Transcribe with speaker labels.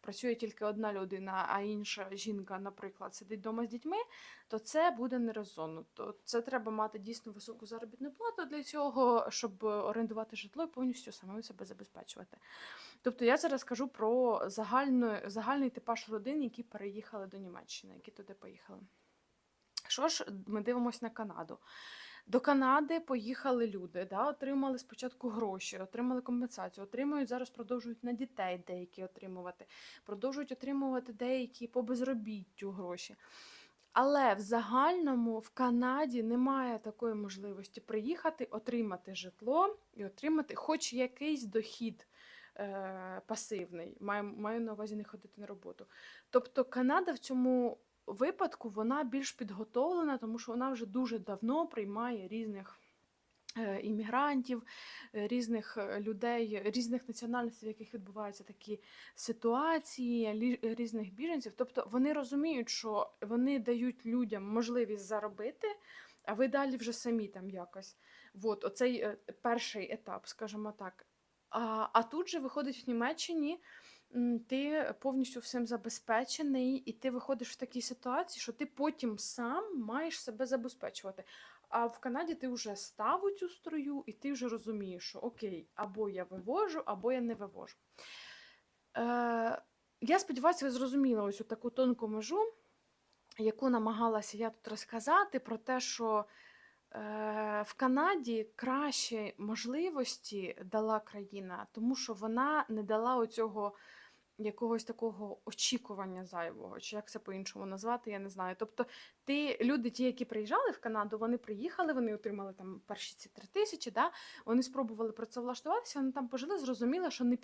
Speaker 1: працює тільки одна людина, а інша жінка, наприклад, сидить вдома з дітьми, то це буде нерозонно. То це треба мати дійсно високу заробітну плату для цього, щоб орендувати житло і повністю самим себе забезпечувати. Тобто я зараз кажу про загальну, загальний типаж родин, які переїхали до Німеччини, які туди поїхали. Що ж, ми дивимося на Канаду. До Канади поїхали люди, да, отримали спочатку гроші, отримали компенсацію, отримують зараз, продовжують на дітей деякі отримувати, продовжують отримувати деякі по безробіттю гроші. Але в загальному в Канаді немає такої можливості приїхати, отримати житло і отримати хоч якийсь дохід е, пасивний. Маю, маю на увазі не ходити на роботу. Тобто Канада в цьому випадку вона більш підготовлена, тому що вона вже дуже давно приймає різних. е, Іммігрантів, е, різних е, людей, різних національностей, в яких відбуваються такі ситуації, різних біженців. Тобто вони розуміють, що вони дають людям можливість заробити, а ви далі вже самі там якось. От, оцей перший етап, скажімо так. А, а тут же виходить в Німеччині, ти повністю всім забезпечений, і ти виходиш в такій ситуації, що ти потім сам маєш себе забезпечувати. А в Канаді ти вже став у цю строю, і ти вже розумієш, що окей, або я вивожу, або я не вивожу. Е, я сподіваюся, ви зрозуміли ось таку тонку межу, яку намагалася я тут розказати, про те, що в Канаді кращі можливості дала країна, тому що вона не дала оцього якогось такого очікування зайвого, чи як це по-іншому назвати, я не знаю. Тобто, ти, люди, ті, які приїжджали в Канаду, вони приїхали, вони отримали там перші ці три тисячі, да? вони спробували працевлаштуватися, вони там пожили, зрозуміли, що не